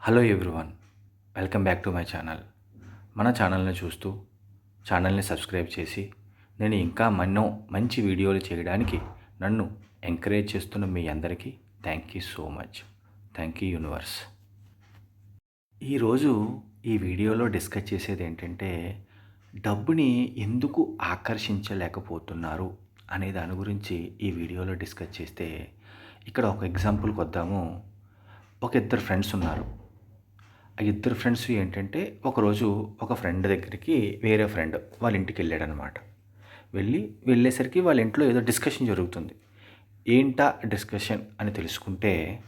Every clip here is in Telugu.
Hello everyone welcome back to my channel మన ఛానల్ని చూస్తూ ఛానల్ని సబ్స్క్రైబ్ చేసి నేను ఇంకా మన్నో మంచి వీడియోలు చేయడానికి నన్ను ఎంకరేజ్ చేస్తున్న మీ అందరికీ thank you so much thank you universe ఈరోజు ఈ వీడియోలో డిస్కస్ చేసేది ఏంటంటే డబ్బుని ఎందుకు ఆకర్షించలేకపోతున్నారు అనే దాని గురించి ఈ వీడియోలో డిస్కస్ చేస్తే ఇక్కడ ఒక ఎగ్జాంపుల్కి వద్దాము ఒక ఇద్దరు ఫ్రెండ్స్ ఉన్నారు. ఆ ఇద్దరు ఫ్రెండ్స్ ఏంటంటే ఒకరోజు ఒక ఫ్రెండ్ దగ్గరికి వేరే ఫ్రెండ్ వాళ్ళ ఇంటికి వెళ్ళాడనమాట. వెళ్ళి వెళ్ళేసరికి వాళ్ళ ఇంట్లో ఏదో డిస్కషన్ జరుగుతుంది. ఏంటా డిస్కషన్ అని తెలుసుకుంటే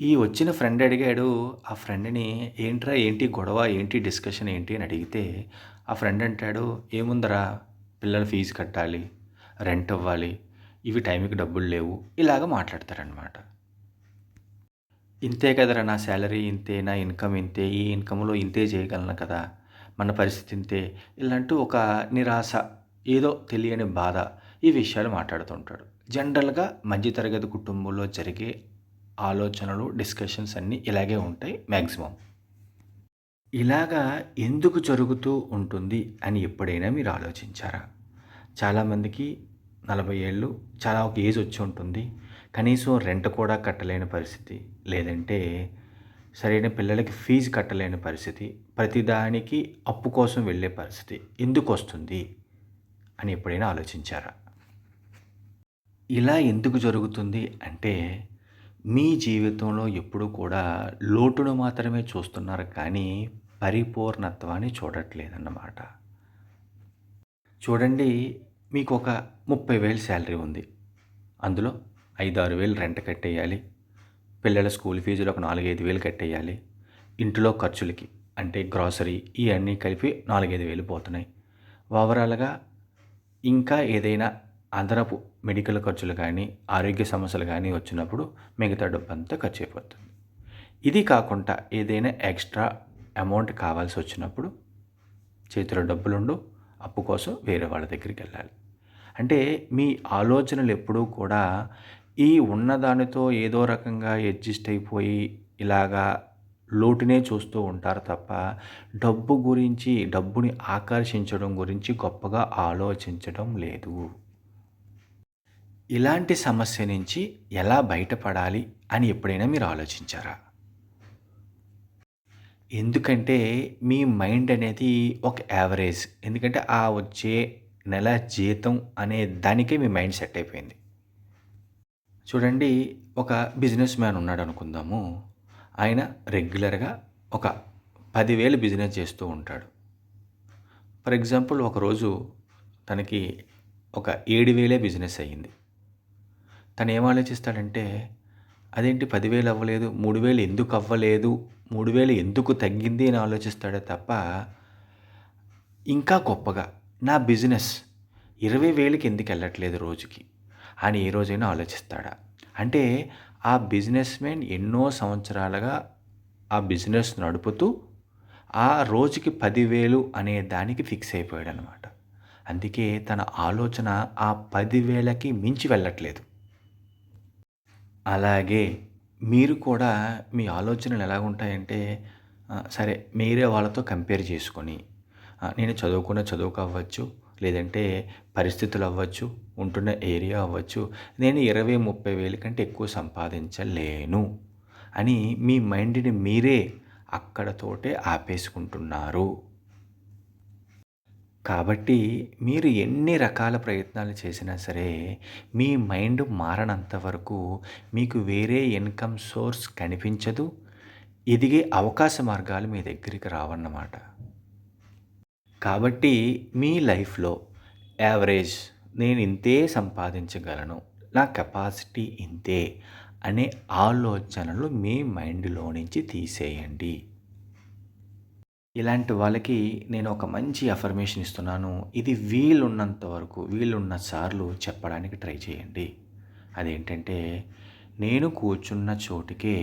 ఈ వచ్చిన ఫ్రెండ్ అడిగాడు ఆ ఫ్రెండ్ని ఏంట్రా ఏంటి గొడవ ఏంటి డిస్కషన్ ఏంటి అని అడిగితే ఆ ఫ్రెండ్ అంటాడు ఏముందరా పిల్లల ఫీజు కట్టాలి రెంట్ ఇవ్వాలి ఇవి టైంకి డబ్బులు లేవు ఇలాగ మాట్లాడతారనమాట. ఇంతే కదరా నా శాలరీ ఇంతే నా ఇన్కమ్ ఇంతే ఈ ఇన్కమ్లో ఇంతే చేయగలను కదా. మన పరిస్థితి ఇంతే. ఇలాంటి ఒక నిరాశ ఏదో తెలియని బాధ ఈ విషయాలు మాట్లాడుతుంటాడు జనరల్గా మధ్యతరగతి కుటుంబంలో జరిగే ఆలోచనలు డిస్కషన్స్ అన్నీ ఇలాగే ఉంటాయి మ్యాక్సిమం ఇలాగా ఎందుకు జరుగుతూ ఉంటుంది అని ఎప్పుడైనా మీరు ఆలోచించారా? చాలామందికి నలభై ఏళ్ళు చాలా ఒక ఏజ్ వచ్చి ఉంటుంది. కనీసం రెంట్ కూడా కట్టలేని పరిస్థితి. లేదంటే సరైన పిల్లలకి ఫీజు కట్టలేని పరిస్థితి. ప్రతిదానికి అప్పు కోసం వెళ్ళే పరిస్థితి. ఎందుకు వస్తుంది? అని ఎప్పుడైనా ఆలోచించారా? ఇలా ఎందుకు జరుగుతుంది అంటే మీ జీవితంలో ఎప్పుడూ కూడా లోటును మాత్రమే చూస్తున్నారు కానీ పరిపూర్ణత్వాన్ని చూడట్లేదన్నమాట. చూడండి మీకు ఒక ముప్పై వేలు శాలరీ ఉంది. అందులో ఐదు ఆరు వేలు రెంట్ కట్టేయాలి. పిల్లల స్కూల్ ఫీజులు ఒక నాలుగైదు వేలు కట్టేయాలి. ఇంట్లో ఖర్చులకి అంటే గ్రాసరీ ఇవన్నీ కలిపి నాలుగైదు వేలు పోతున్నాయి. ఓవరాల్గా ఇంకా ఏదైనా అదనపు మెడికల్ ఖర్చులు కానీ ఆరోగ్య సమస్యలు కానీ వచ్చినప్పుడు మిగతా డబ్బు అంతా ఖర్చు అయిపోతుంది ఇది కాకుండా ఏదైనా ఎక్స్ట్రా అమౌంట్ కావాల్సి వచ్చినప్పుడు చేతిలో డబ్బులుండు అప్పు కోసం వేరే వాళ్ళ దగ్గరికి వెళ్ళాలి. అంటే మీ ఆలోచనలు ఎప్పుడూ కూడా ఈ ఉన్నదానితో ఏదో రకంగా అడ్జస్ట్ అయిపోయి ఇలాగా లోటునే చూస్తూ ఉంటారు తప్ప డబ్బు గురించి డబ్బుని ఆకర్షించడం గురించి గొప్పగా ఆలోచించడం లేదు. ఇలాంటి సమస్య నుంచి ఎలా బయటపడాలి అని ఎప్పుడైనా మీరు ఆలోచించారా? ఎందుకంటే మీ మైండ్ అనేది ఒక యావరేజ్. ఎందుకంటే ఆ వచ్చే నెల జీతం అనే దానికే మీ మైండ్ సెట్ అయిపోయింది. చూడండి ఒక బిజినెస్ మ్యాన్ ఉన్నాడు అనుకుందాము. ఆయన రెగ్యులర్గా ఒక పదివేలు బిజినెస్ చేస్తూ ఉంటాడు. ఫర్ ఎగ్జాంపుల్ ఒకరోజు తనకి ఒక ఏడు వేలే బిజినెస్ అయ్యింది. తను ఏం ఆలోచిస్తాడంటే అదేంటి పదివేలు అవ్వలేదు? మూడు వేలు ఎందుకు అవ్వలేదు? మూడు వేలు ఎందుకు తగ్గింది? అని ఆలోచిస్తాడే తప్ప ఇంకా గొప్పగా నా బిజినెస్ ఇరవై వేలకి ఎందుకు వెళ్ళట్లేదు రోజుకి? అని ఏ రోజైనా ఆలోచిస్తాడా? అంటే ఆ బిజినెస్ మ్యాన్ ఎన్నో సంవత్సరాలుగా ఆ బిజినెస్ నడుపుతూ ఆ రోజుకి పదివేలు అనే దానికి ఫిక్స్ అయిపోయాడు అనమాట అందుకే తన ఆలోచన ఆ పదివేలకి మించి వెళ్ళట్లేదు. అలాగే మీరు కూడా మీ ఆలోచనలు ఎలా ఉంటాయంటే సరే మీరే వాళ్ళతో కంపేర్ చేసుకొని నేను చదువుకున్న చదువుకోవచ్చు లేదంటే పరిస్థితులు అవ్వచ్చు ఉంటున్న ఏరియా అవ్వచ్చు నేను ఇరవై ముప్పై వేల కంటే ఎక్కువ సంపాదించలేను అని మీ మైండ్ని మీరే అక్కడతోటే ఆపేసుకుంటున్నారు. కాబట్టి మీరు ఎన్ని రకాల ప్రయత్నాలు చేసినా సరే మీ మైండ్ మారనంత వరకు మీకు వేరే ఇన్కమ్ సోర్స్ కనిపించదు ఎదిగే అవకాశ మార్గాలు మీ దగ్గరికి రావన్నమాట. కాబట్టి మీ లైఫ్లో యావరేజ్ నేను ఇంతే సంపాదించగలను నా కెపాసిటీ ఇంతే అనే ఆలోచనలు మీ మైండ్లో నుంచి తీసేయండి. ఇలాంటి వాళ్ళకి నేను ఒక మంచి అఫర్మేషన్ ఇస్తున్నాను. ఇది వీలున్నంత వరకు వీలున్న సార్లు చెప్పడానికి ట్రై చేయండి. అదేంటంటే నేను కూర్చున్న చోటుకే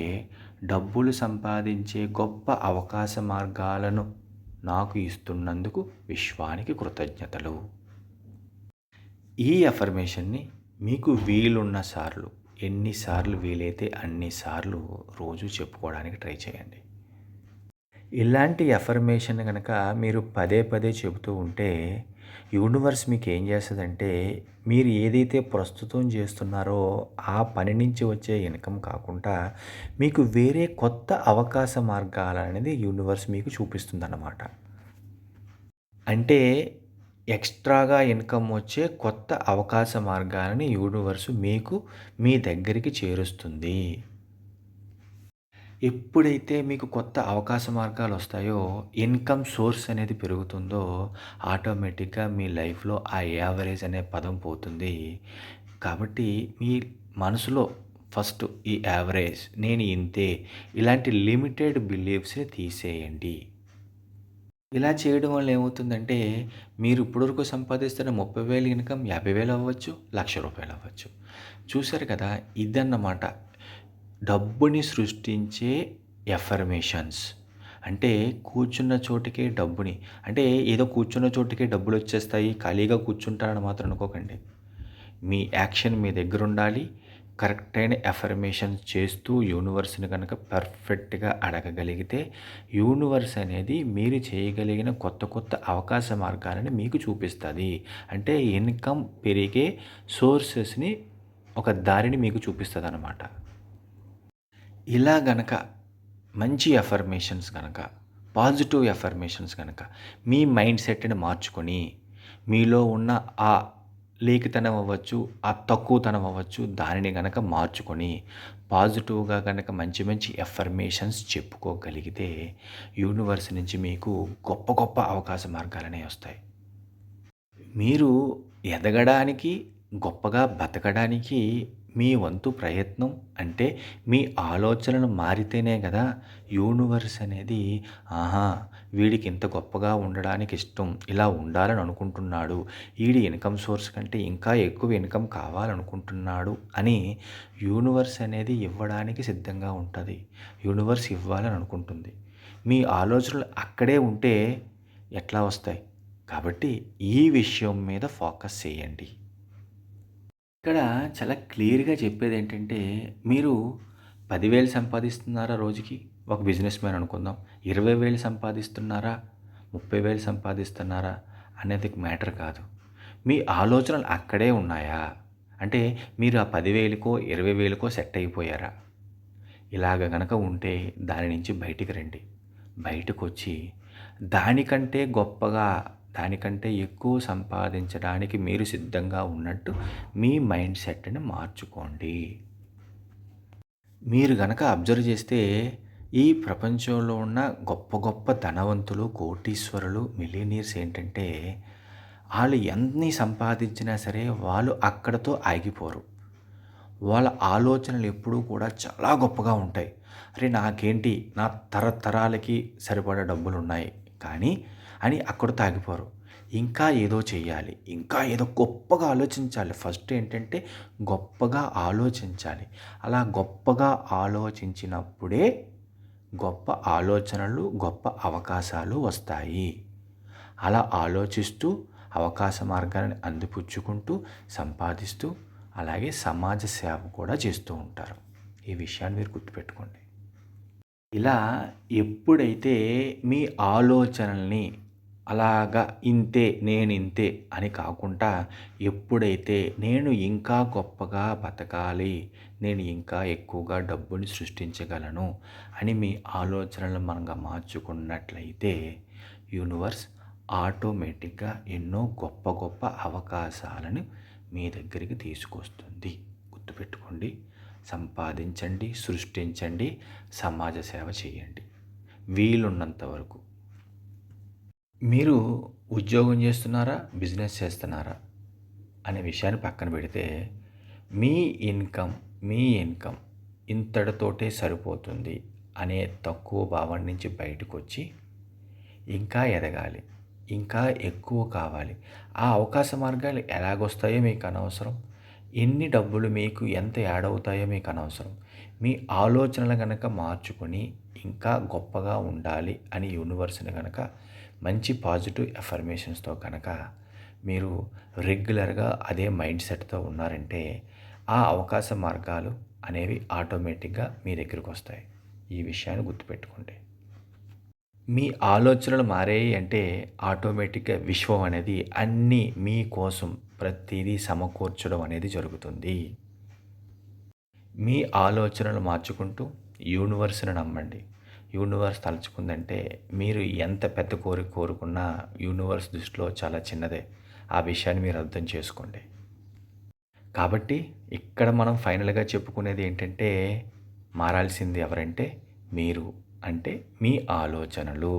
డబ్బులు సంపాదించే గొప్ప అవకాశ మార్గాలను నాకు ఇస్తున్నందుకు విశ్వానికి కృతజ్ఞతలు. ఈ అఫర్మేషన్ని మీకు వీలున్న సార్లు ఎన్నిసార్లు వీలైతే అన్నిసార్లు రోజు చెప్పుకోవడానికి ట్రై చేయండి. ఇలాంటి ఎఫర్మేషన్ కనుక మీరు పదే పదే చెబుతూ ఉంటే యూనివర్స్ మీకు ఏం చేస్తుందంటే మీరు ఏదైతే ప్రస్తుతం చేస్తున్నారో ఆ పని నుంచి వచ్చే ఇన్కమ్ కాకుండా మీకు వేరే కొత్త అవకాశ మార్గాలు అనేది యూనివర్స్ మీకు చూపిస్తుందన్నమాట. అంటే ఎక్స్ట్రాగా ఇన్కమ్ వచ్చే కొత్త అవకాశ మార్గాలని యూనివర్సు మీకు మీ దగ్గరికి చేరుస్తుంది. ఎప్పుడైతే మీకు కొత్త అవకాశ మార్గాలు వస్తాయో ఇన్కమ్ సోర్స్ అనేది పెరుగుతుందో ఆటోమేటిక్గా మీ లైఫ్లో ఆ యావరేజ్ అనే పదం పోతుంది. కాబట్టి మీ మనసులో ఫస్ట్ ఈ యావరేజ్ నేను ఇంతే ఇలాంటి లిమిటెడ్ బిలీవ్స్ని తీసేయండి. ఇలా చేయడం వల్ల ఏమవుతుందంటే మీరు ఇప్పటివరకు సంపాదిస్తున్న ముప్పై వేలు ఇన్కమ్ యాభై వేలు అవ్వచ్చు లక్ష రూపాయలు అవ్వచ్చు. చూశారు కదా ఇదన్నమాట డబ్బుని సృష్టించే ఎఫర్మేషన్స్ అంటే కూర్చున్న చోటికే డబ్బుని. అంటే ఏదో కూర్చున్న చోటికే డబ్బులు వచ్చేస్తాయి ఖాళీగా కూర్చుంటారని మాత్రం అనుకోకండి. మీ యాక్షన్ మీ దగ్గర ఉండాలి. కరెక్ట్ అయిన ఎఫర్మేషన్స్ చేస్తూ యూనివర్స్ని కనుక పర్ఫెక్ట్గా అడగగలిగితే యూనివర్స్ అనేది మీరు చేయగలిగిన కొత్త కొత్త అవకాశ మార్గాలని మీకు చూపిస్తుంది. అంటే ఇన్కమ్ పెరిగే సోర్సెస్ని ఒక దారిని మీకు చూపిస్తుంది అన్నమాట ఇలా గనక మంచి ఎఫర్మేషన్స్ కనుక పాజిటివ్ ఎఫర్మేషన్స్ కనుక మీ మైండ్ సెట్ని మార్చుకొని మీలో ఉన్న ఆ లేఖితనం అవ్వచ్చు ఆ తక్కువతనం అవ్వచ్చు దానిని గనక మార్చుకొని పాజిటివ్గా కనుక మంచి మంచి ఎఫర్మేషన్స్ చెప్పుకోగలిగితే యూనివర్స్ నుంచి మీకు గొప్ప గొప్ప అవకాశ మార్గాలనే వస్తాయి. మీరు ఎదగడానికి గొప్పగా బతకడానికి మీ వంతు ప్రయత్నం అంటే మీ ఆలోచనలు మారితేనే కదా యూనివర్స్ అనేది ఆహా వీడికి ఇంత గొప్పగా ఉండడానికి ఇష్టం ఇలా ఉండాలని అనుకుంటున్నాడు. వీడి ఇన్కమ్ సోర్స్ కంటే ఇంకా ఎక్కువ ఇన్కమ్ కావాలనుకుంటున్నాడు అని యూనివర్స్ అనేది ఇవ్వడానికి సిద్ధంగా ఉంటుంది. యూనివర్స్ ఇవ్వాలని అనుకుంటుంది. మీ ఆలోచనలు అక్కడే ఉంటే ఎట్లా వస్తాయి? కాబట్టి ఈ విషయం మీద ఫోకస్ చేయండి. ఇక్కడ చాలా క్లియర్‌గా చెప్పేదేంటంటే, మీరు పదివేలు సంపాదిస్తున్నారా రోజుకి? ఒక బిజినెస్ మ్యాన్ అనుకుందాం. ఇరవై వేలు సంపాదిస్తున్నారా? 30,000 సంపాదిస్తున్నారా? అనేది మ్యాటర్ కాదు. మీ ఆలోచనలు అక్కడే ఉన్నాయా? అంటే మీరు ఆ పదివేలుకో ఇరవై వేలకో సెట్ అయిపోయారా? ఇలాగ గనక ఉంటే దాని నుంచి బయటికి రండి. బయటకొచ్చి దానికంటే గొప్పగా దానికంటే ఎక్కువ సంపాదించడానికి మీరు సిద్ధంగా ఉన్నట్టు మీ మైండ్ సెట్ని మార్చుకోండి. మీరు గనక అబ్జర్వ్ చేస్తే ఈ ప్రపంచంలో ఉన్న గొప్ప గొప్ప ధనవంతులు కోటీశ్వరులు మిలీనియర్స్ ఏంటంటే వాళ్ళు ఎన్ని సంపాదించినా సరే వాళ్ళు అక్కడతో ఆగిపోరు. వాళ్ళ ఆలోచనలు ఎప్పుడూ కూడా చాలా గొప్పగా ఉంటాయి. అరే నాకేంటి? నా తరతరాలకి సరిపడా డబ్బులు ఉన్నాయి కానీ అని అక్కడ తాగిపోరు. ఇంకా ఏదో చేయాలి ఇంకా ఏదో గొప్పగా ఆలోచించాలి. ఫస్ట్ ఏంటంటే గొప్పగా ఆలోచించాలి. అలా గొప్పగా ఆలోచించినప్పుడే గొప్ప ఆలోచనలు గొప్ప అవకాశాలు వస్తాయి. అలా ఆలోచిస్తూ అవకాశ మార్గాలను అందిపుచ్చుకుంటూ సంపాదిస్తూ అలాగే సమాజ సేవ కూడా చేస్తూ ఉంటారు. ఈ విషయాన్ని మీరు గుర్తుపెట్టుకోండి. ఇలా ఎప్పుడైతే మీ ఆలోచనల్ని అలాగా ఇంతే నేను ఇంతే అని కాకుండా ఎప్పుడైతే నేను ఇంకా గొప్పగా బతకాలి నేను ఇంకా ఎక్కువగా డబ్బుని సృష్టించగలను అని మీ ఆలోచనలు మనంగా మార్చుకున్నట్లయితే యూనివర్స్ ఆటోమేటిక్గా ఎన్నో గొప్ప గొప్ప అవకాశాలను మీ దగ్గరికి తీసుకొస్తుంది. గుర్తుపెట్టుకోండి సంపాదించండి సృష్టించండి సమాజ సేవ చేయండి. వీలున్నంత వరకు. మీరు ఉద్యోగం చేస్తున్నారా? బిజినెస్ చేస్తున్నారా? అనే విషయాన్ని పక్కన పెడితే మీ ఇన్కమ్ మీ ఇన్కమ్ ఇంతటితోటే సరిపోతుంది అనే తక్కువ భావం నుంచి బయటకు వచ్చి ఇంకా ఎదగాలి ఇంకా ఎక్కువ కావాలి. ఆ అవకాశ మార్గాలు ఎలాగొస్తాయో మీకు అనవసరం. ఎన్ని డబ్బులు మీకు ఎంత యాడ్ అవుతాయో మీకు అనవసరం. మీ ఆలోచనలు కనుక మార్చుకొని ఇంకా గొప్పగా ఉండాలి అని యూనివర్స్ని కనుక మంచి పాజిటివ్ ఎఫర్మేషన్స్తో కనుక మీరు రెగ్యులర్గా అదే మైండ్ సెట్తో ఉన్నారంటే ఆ అవకాశ మార్గాలు అనేవి ఆటోమేటిక్గా మీ దగ్గరికి వస్తాయి ఈ విషయాన్ని గుర్తుపెట్టుకోండి మీ ఆలోచనలు మారాయి అంటే ఆటోమేటిక్‌గా విశ్వం అనేది అన్నీ మీ కోసం ప్రతిదీ సమకూర్చడం అనేది జరుగుతుంది. మీ ఆలోచనలు మార్చుకుంటూ యూనివర్స్‌ని నమ్మండి. యూనివర్స్ తలుచుకుందంటే మీరు ఎంత పెద్ద కోరిక కోరుకున్నా యూనివర్స్ దృష్టిలో చాలా చిన్నదే. ఆ విషయాన్ని మీరు అర్థం చేసుకోండి. కాబట్టి ఇక్కడ మనం ఫైనల్‌గా చెప్పుకునేది ఏంటంటే మారాల్సింది ఎవరంటే మీరు. అంటే మీ ఆలోచనలు.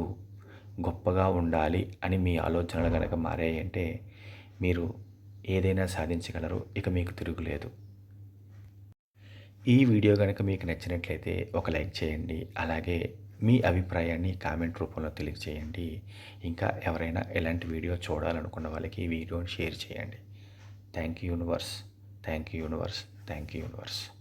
గొప్పగా ఉండాలి అని మీ ఆలోచనలు కనుక మారాయంటే మీరు ఏదైనా సాధించగలరు. ఇక మీకు తిరుగులేదు. ఈ వీడియో కనుక మీకు నచ్చినట్లయితే ఒక లైక్ చేయండి. అలాగే మీ అభిప్రాయాన్ని కామెంట్ రూపంలో తెలియజేయండి. ఇంకా ఎవరైనా ఇలాంటి వీడియో చూడాలనుకున్న వాళ్ళకి ఈ వీడియోని షేర్ చేయండి. Thank you universe. Thank you universe. Thank you universe.